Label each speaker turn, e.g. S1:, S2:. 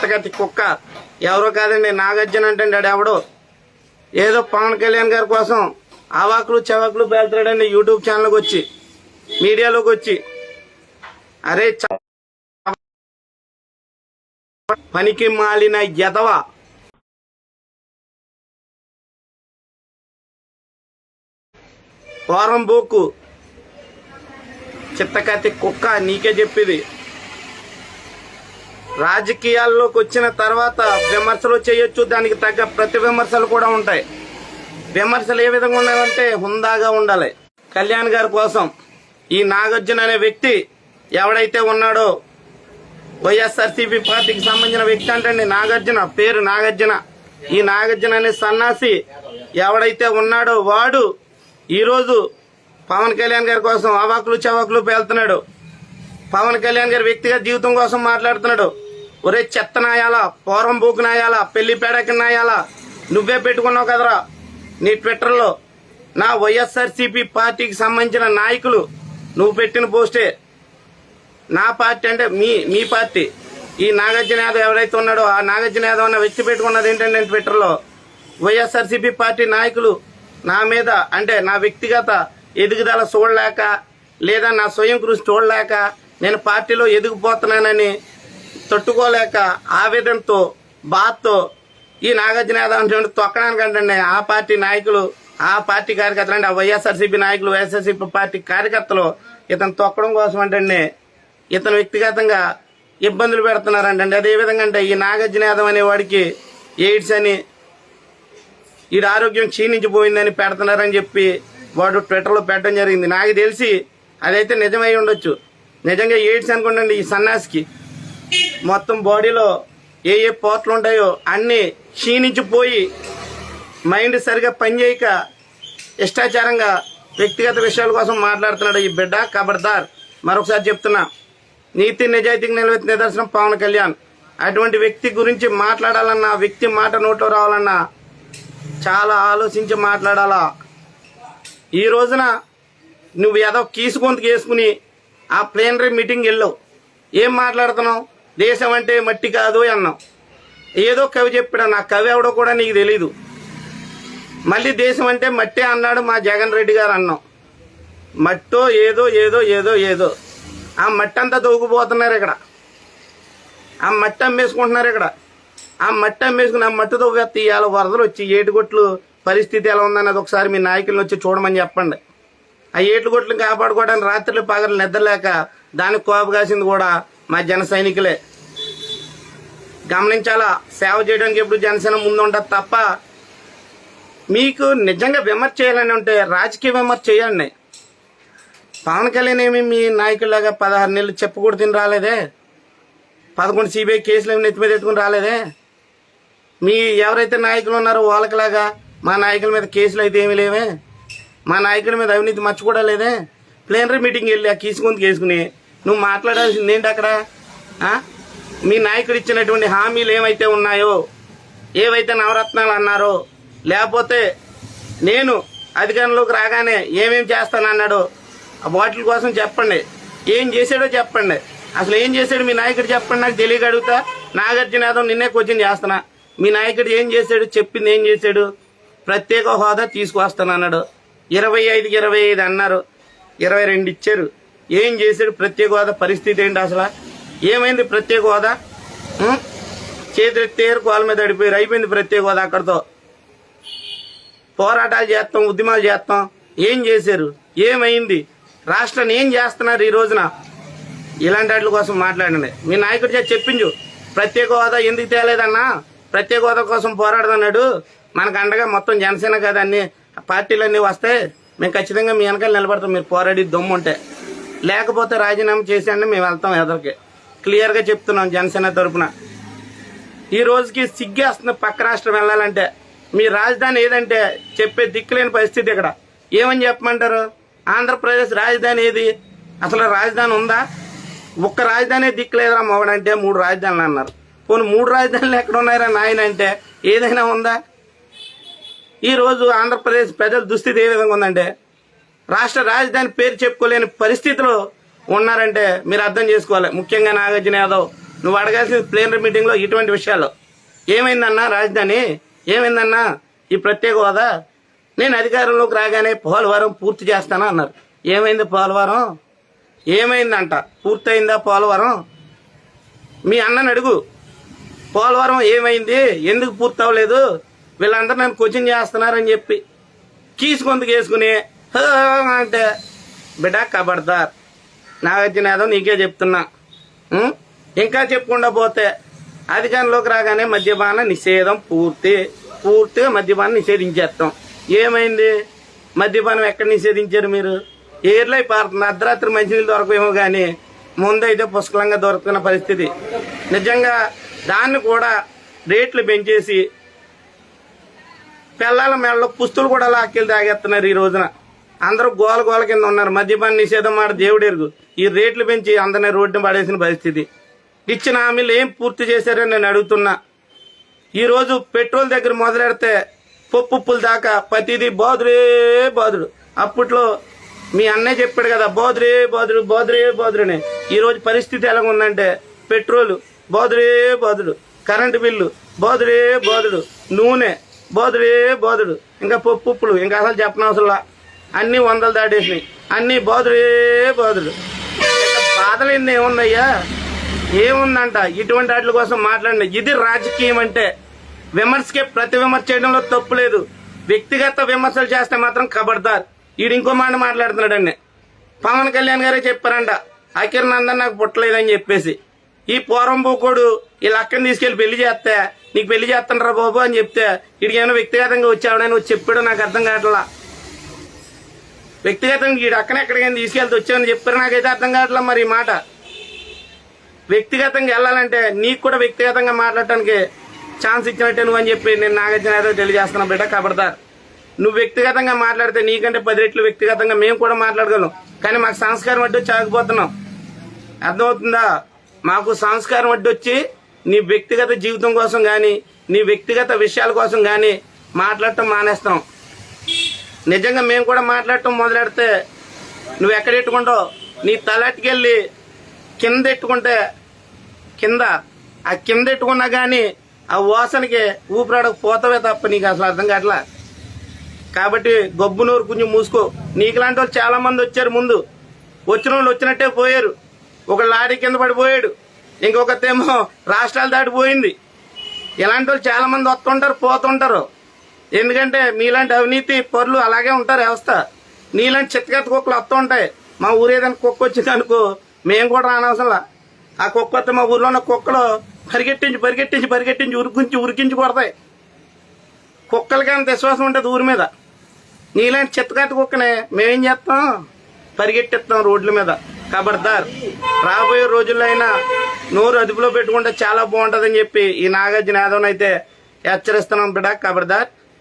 S1: చిత్తకత్తి కుక్క ఎవరో కాదండి నాగార్జున అంటే ఆడు ఎవడో. ఏదో పవన్ కళ్యాణ్ గారి కోసం అవాకులు చవాకులు పేలుతాడండి యూట్యూబ్ ఛానల్కి వచ్చి మీడియాలోకి వచ్చి. అరే పనికి మాలిన ఎదవ వారం బోకు చిత్తకత్తి కుక్క నీకే చెప్పేది. రాజకీయాల్లోకి వచ్చిన తర్వాత విమర్శలు చేయొచ్చు దానికి తగ్గ ప్రతి విమర్శలు కూడా ఉంటాయి. విమర్శలు ఏ విధంగా ఉండాలంటే హుందాగా ఉండాలి. కళ్యాణ్ గారి కోసం ఈ నాగార్జున అనే వ్యక్తి ఎవడైతే ఉన్నాడో వైఎస్ఆర్సీపీ పార్టీకి సంబంధించిన వ్యక్తి అంటే నాగార్జున పేరు నాగార్జున. ఈ నాగార్జున అనే సన్నాసి ఎవడైతే ఉన్నాడో వాడు ఈరోజు పవన్ కళ్యాణ్ గారి కోసం అవాకులు చవాకులు పేలుతున్నాడు. పవన్ కళ్యాణ్ గారి వ్యక్తిగత జీవితం కోసం మాట్లాడుతున్నాడు. ఒరే చెత్త నాయాలా పోరం బూకునాయాలా పెళ్ళి పేడకి నాయాలా నువ్వే పెట్టుకున్నావు కదరా. నీ ట్విట్టర్లో నా వైఎస్ఆర్సీపీ పార్టీకి సంబంధించిన నాయకులు నువ్వు పెట్టిన పోస్టే. నా పార్టీ అంటే మీ మీ పార్టీ. ఈ నాగార్జున యాదవ్ ఎవరైతే ఉన్నాడో ఆ నాగార్జున యాదవ్ అన్న వ్యక్తి పెట్టుకున్నది ఏంటంటే ట్విట్టర్లో. వైఎస్ఆర్సీపీ పార్టీ నాయకులు నా మీద అంటే నా వ్యక్తిగత ఎదుగుదల చూడలేక లేదా నా స్వయం కృషి చూడలేక నేను పార్టీలో ఎదిగిపోతున్నానని తట్టుకోలేక ఆవేదనతో బాధతో ఈ నాగార్జున యాదవ్ అంటే తొక్కడానికి అంటే ఆ పార్టీ నాయకులు ఆ పార్టీ కార్యకర్తలు అంటే ఆ వైఎస్ఆర్సీపీ నాయకులు వైఎస్ఆర్సీపీ పార్టీ కార్యకర్తలు ఇతను తొక్కడం కోసం అంటే ఇతను వ్యక్తిగతంగా ఇబ్బందులు పెడుతున్నారంటే అదే విధంగా అంటే ఈ నాగార్జున యాదవ్ అనే వాడికి ఎయిడ్స్ అని వీడి ఆరోగ్యం క్షీణించిపోయిందని పెడుతున్నారని చెప్పి వాడు ట్విట్టర్లో పెట్టడం జరిగింది. నాకు తెలిసి అదైతే నిజమై ఉండొచ్చు. నిజంగా ఎయిడ్స్ అనుకోండి ఈ సన్నాసికి. మొత్తం బాడీలో ఏ ఏ పోట్లు ఉంటాయో అన్నీ క్షీణించిపోయి మైండ్ సరిగా పనిచేయక ఇష్టాచారంగా వ్యక్తిగత విషయాల కోసం మాట్లాడుతున్నాడు ఈ బిడ్డ కబర్దార్. మరొకసారి చెప్తున్నా నీతి నిజాయితీకి నిలవెత్తి నిదర్శనం పవన్ కళ్యాణ్. అటువంటి వ్యక్తి గురించి మాట్లాడాలన్నా వ్యక్తి మాట నోట్లో రావాలన్నా చాలా ఆలోచించి మాట్లాడాలా? ఈ రోజున నువ్వు ఏదో కీసుకొంతకు వేసుకుని ఆ ప్లేనరీ మీటింగ్ వెళ్ళావు ఏం మాట్లాడుతున్నావు? దేశం అంటే మట్టి కాదు అన్నాం. ఏదో కవి చెప్పాడు నా కవి ఎవడో కూడా నీకు తెలీదు. మళ్ళీ దేశం అంటే మట్టే అన్నాడు మా జగన్ రెడ్డి గారు అన్నాం. మట్టో ఏదో ఏదో ఏదో ఏదో. ఆ మట్టి అంతా తవ్వుకుపోతున్నారు ఇక్కడ. ఆ మట్టి అమ్మేసుకుంటున్నారు ఇక్కడ. ఆ మట్టి అమ్మేసుకుని ఆ మట్టి తవ్వేస్తే ఇవాళ వరదలు వచ్చి ఏటుగొట్లు పరిస్థితి ఎలా ఉందన్నది ఒకసారి మీ నాయకులను వచ్చి చూడమని చెప్పండి. ఆ ఏటుగొట్లను కాపాడుకోవడానికి రాత్రులు పగలు నిద్రలేక దానికి కోప కాసింది కూడా మా జన సైనికులే. గమనించాలా? సేవ చేయడానికి ఎప్పుడు జనసేన ముందు ఉంటుంది తప్ప మీకు నిజంగా విమర్శ చేయాలని ఉంటే రాజకీయ విమర్శ చేయండి పవన్ కళ్యాణ్ ఏమి మీ నాయకులాగా పదహారు నెలలు చెప్పకూడదు రాలేదే? పదకొండు సిబిఐ కేసులు ఏమి నెత్తి మీద ఎత్తుకుని రాలేదే? మీ ఎవరైతే నాయకులు ఉన్నారో వాళ్ళకిలాగా మా నాయకుల మీద కేసులు అయితే ఏమీ లేవే? మా నాయకుల మీద అవినీతి మర్చి కూడా లేదే? ప్లేనరీ మీటింగ్ వెళ్ళి ఆ కీసు గొంతుకు వేసుకుని నువ్వు మాట్లాడాల్సింది ఏంటి అక్కడ? మీ నాయకుడు ఇచ్చినటువంటి హామీలు ఏమైతే ఉన్నాయో ఏవైతే నవరత్నాలు అన్నారో లేకపోతే నేను అధికారంలోకి రాగానే ఏమేం చేస్తానన్నాడో ఆ వాటి కోసం చెప్పండి. ఏం చేశాడో చెప్పండి. అసలు ఏం చేశాడు మీ నాయకుడు చెప్పండి నాకు తెలియక అడుగుతా. నాగార్జున యాదవ్ నిన్నే క్వశ్చన్ చేస్తున్నా. మీ నాయకుడు ఏం చేశాడు చెప్పింది ఏం చేశాడు? ప్రత్యేక హోదా తీసుకొస్తానన్నాడు ఇరవై ఐదుకి ఇరవై ఐదు అన్నారు. ఇరవై రెండు ఇచ్చారు. ఏం చేశాడు? ప్రత్యేక హోదా పరిస్థితి ఏంటి అసలు? ఏమైంది ప్రత్యేక హోదా ఉం? చేతులెత్తేరు కోల మీద అడిపోయారు. అయిపోయింది ప్రత్యేక హోదా అక్కడితో. పోరాటాలు చేస్తాం ఉద్యమాలు చేస్తాం. ఏం చేశారు? ఏమైంది? రాష్ట్రాన్ని ఏం చేస్తున్నారు ఈ రోజున? ఇలాంటి వాటి కోసం మాట్లాడండి. మీ నాయకుడు చేసి చెప్పించు. ప్రత్యేక హోదా ఎందుకు తేలేదన్నా? ప్రత్యేక హోదా కోసం పోరాడుతున్నాడు. మనకు అండగా మొత్తం జనసేన కదా అన్ని పార్టీలన్నీ వస్తే మేము ఖచ్చితంగా మీ వెనకాల నిలబడతాం. మీరు పోరాడి దమ్ము ఉంటే లేకపోతే రాజీనామా చేసేయండి మేము వెళ్తాం ఎదరికి. క్లియర్గా చెప్తున్నాం జనసేన తరపున. ఈ రోజుకి సిగ్గేస్తుంది పక్క రాష్ట్రం వెళ్ళాలంటే. మీ రాజధాని ఏదంటే చెప్పే దిక్కులేని పరిస్థితి ఇక్కడ. ఏమని చెప్పమంటారు? ఆంధ్రప్రదేశ్ రాజధాని ఏది? అసలు రాజధాని ఉందా? ఒక్క రాజధాని దిక్కులేదురా మొగడంటే మూడు రాజధానులు అన్నారు. పోనీ మూడు రాజధానులు ఎక్కడ ఉన్నాయరా నాయన అంటే? ఏదైనా ఉందా? ఈ రోజు ఆంధ్రప్రదేశ్ ప్రజల దుస్థితి ఏ విధంగా ఉందంటే రాష్ట్ర రాజధాని పేరు చెప్పుకోలేని పరిస్థితిలో ఉన్నారంటే మీరు అర్థం చేసుకోవాలి. ముఖ్యంగా నాగార్జున యాదవ్. నువ్వు అడగాల్సిన ప్లేనరీ మీటింగ్లో ఇటువంటి విషయాలు. ఏమైందన్నా రాజధాని? ఏమైందన్నా ఈ ప్రత్యేక హోదా? నేను అధికారంలోకి రాగానే పోలవరం పూర్తి చేస్తాను అన్నారు. ఏమైంది పోలవరం? ఏమైందంట? పూర్తయిందా పోలవరం? మీ అన్నని అడుగు. పోలవరం ఏమైంది? ఎందుకు పూర్తి అవ్వలేదు వీళ్ళందరూ నన్ను కోచింగ్ చేస్తున్నారని చెప్పి కీసు కొందుకు వేసుకుని అంటే బిడ్డ కబడ్దార్ నాగార్జున యాదవ్ నీకే చెప్తున్నా. ఇంకా చెప్పకుండా పోతే అధికారంలోకి రాగానే మద్యపాన నిషేధం పూర్తి పూర్తిగా మద్యపానం నిషేధించేస్తాం. ఏమైంది? మద్యపానం ఎక్కడ నిషేధించారు మీరు? ఏర్లై పారుతుంది అర్ధరాత్రి మంచినీళ్ళు దొరకవేమో కానీ ముందైతే పుష్కలంగా దొరుకుతున్న పరిస్థితి. నిజంగా దాన్ని కూడా రేట్లు పెంచేసి పిల్లల మెడలో పుస్తులు కూడా లాక్కెళ్ళి తాగేస్తున్నారు ఈ రోజున. అందరూ గోల గోల కింద ఉన్నారు. మద్యపాన నిషేధం మాట దేవుడెరుగు ఈ రేట్లు పెంచి అందరినీ రోడ్డుని పడేసిన పరిస్థితి. ఇచ్చిన హామీలు ఏం పూర్తి చేశారని నేను అడుగుతున్నా. ఈరోజు పెట్రోల్ దగ్గర మొదలెడితే పప్పు ఉప్పులు దాకా ప్రతిదీ బోదురే బోదుడు. అప్పట్లో మీ అన్నయ్య చెప్పాడు కదా బోదురే బోదుడు బోదురే బోదుడని ఈరోజు పరిస్థితి ఎలా ఉందంటే పెట్రోలు బోదురే బోదుడు కరెంటు బిల్లు బోదురే బోదుడు నూనె బోదురే బోదుడు ఇంకా పప్పు ఉప్పులు ఇంకా అసలు చెప్పనవసరంలా. అన్ని వందలు దాటేసినాయి. అన్ని బాధుడే బాధలు. బాధలు ఎన్ని ఏమున్నాయ్యా? ఏముందంట? ఇటువంటి వాటి కోసం మాట్లాడిన ఇది రాజకీయం అంటే విమర్శకే ప్రతి విమర్శ చేయడంలో తప్పు లేదు. వ్యక్తిగత విమర్శలు చేస్తే మాత్రం కబడతారు ఈడు ఇంకో మాట మాట్లాడుతున్నాడండి. పవన్ కళ్యాణ్ గారే చెప్పారంట. అఖిర్ అందరు నాకు పుట్టలేదని చెప్పేసి. ఈ పూర్వం పోకోడు ఈ లక్కని తీసుకెళ్ళి పెళ్ళి చేస్తే నీకు పెళ్ళి చేస్తానరా బాబు అని చెప్తే వీడికి వ్యక్తిగతంగా వచ్చావడని వచ్చి చెప్పాడు నాకు అర్థం కావట్లా. వ్యక్తిగతంగా వీడు అక్కనే ఎక్కడికైనా తీసుకెళ్తే వచ్చామని చెప్పారు. నాకైతే అర్థం కావట్లేదు మరి ఈ మాట. వ్యక్తిగతంగా వెళ్ళాలంటే నీకు కూడా వ్యక్తిగతంగా మాట్లాడటానికి ఛాన్స్ ఇచ్చినట్టే నువ్వు అని చెప్పి నేను నాగార్జున యాదవ్ తెలియజేస్తున్నా బిడ్డ కబడతారు. నువ్వు వ్యక్తిగతంగా మాట్లాడితే నీకంటే పది రెట్లు వ్యక్తిగతంగా మేము కూడా మాట్లాడగలం. కానీ మాకు సంస్కారం అడ్డు చాకపోతున్నాం అర్థమవుతుందా? మాకు సంస్కారం అడ్డు వచ్చి నీ వ్యక్తిగత జీవితం కోసం కానీ నీ వ్యక్తిగత విషయాల కోసం కానీ మాట్లాడటం మానేస్తాం నిజంగా మేము కూడా మాట్లాడటం మొదలెడితే నువ్వు ఎక్కడ నీ తలెట్టుకెళ్ళి కింద ఎట్టుకుంటే కింద ఆ కింద ఎట్టుకున్నా కానీ ఆ వాసనకి ఊపిరాడకు పోతావే తప్ప నీకు అసలు అర్థం కావట్లా? కాబట్టి గొబ్బు నోరు కొంచెం మూసుకో. నీకులాంటి వాళ్ళు చాలా మంది వచ్చారు ముందు. వచ్చిన వాళ్ళు వచ్చినట్టే పోయారు. ఒక లారీ కింద పడిపోయాడు. ఇంకొకతేమో రాష్ట్రాలు దాటిపోయింది. ఇలాంటి వాళ్ళు చాలా మంది వస్తుంటారు పోతుంటారు. ఎందుకంటే మీలాంటి అవినీతి పరులు అలాగే ఉంటారు వ్యవస్థ. నీలాంటి చిత్తగత్త కుక్కలు వస్తూ ఉంటాయి. మా ఊరు ఏదైనా కుక్క వచ్చింది అనుకో మేము కూడా రానవసరంలా. ఆ కుక్క వస్తే మా ఊర్లో ఉన్న కుక్కలు పరిగెట్టించి పరిగెట్టించి పరిగెట్టించి ఉరికించి ఉరికించి కొడతాయి. కుక్కలకి అంత విశ్వాసం ఉంటుంది ఊరి మీద. నీలాంటి చిత్తగత్త కుక్కనే మేమేం చేస్తాం? పరిగెట్టిస్తాం రోడ్ల మీద. ఖబర్దార్ రాబోయే రోజుల్లో అయినా నోరు అదుపులో పెట్టుకుంటే చాలా బాగుంటుందని చెప్పి ఈ నాగార్జున యాదవ్ అయితే హెచ్చరిస్తున్నాం బిడా ఖబర్దార్